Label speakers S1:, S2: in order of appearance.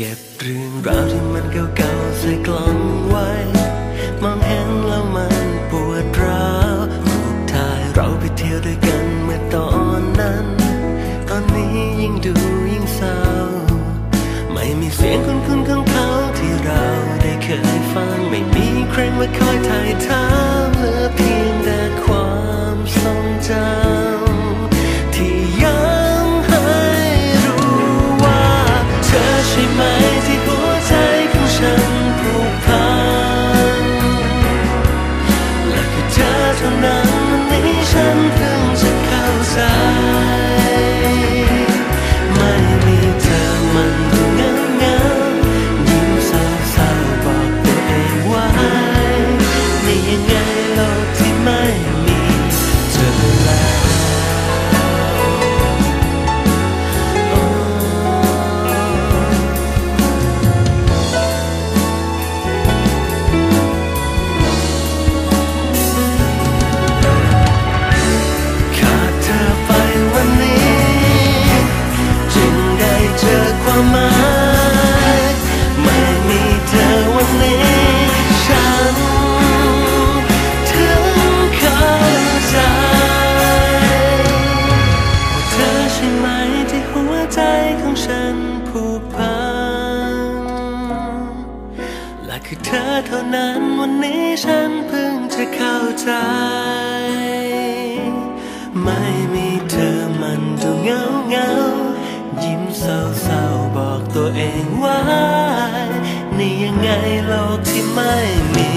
S1: ก็บเรื่องราวที่มันเก่าๆใส่กล่องไว้ มองเห็นแล้วมันปวดร้าวรูปถ่ายเราไปเที่ยวด้วยกันเมื่อตอนนั้น ตอนนี้ยิ่งดูยิ่งเศร้า ไม่มีเสียงคุ้นๆของเขาที่เราได้เคยฟัง ไม่มีใครมาคอยถ่ายถามเหลือเพียงแต่ความทรงจำ ของฉันผูกพันและคือเธอเท่านั้นวันนี้ฉันเพิ่งจะเข้าใจ ไม่มีเธอมันดูเหงาเหงายิ้มเศร้าเศร้าๆบอกตัวเองว่า นี่ยังไงโลกที่ไม่มี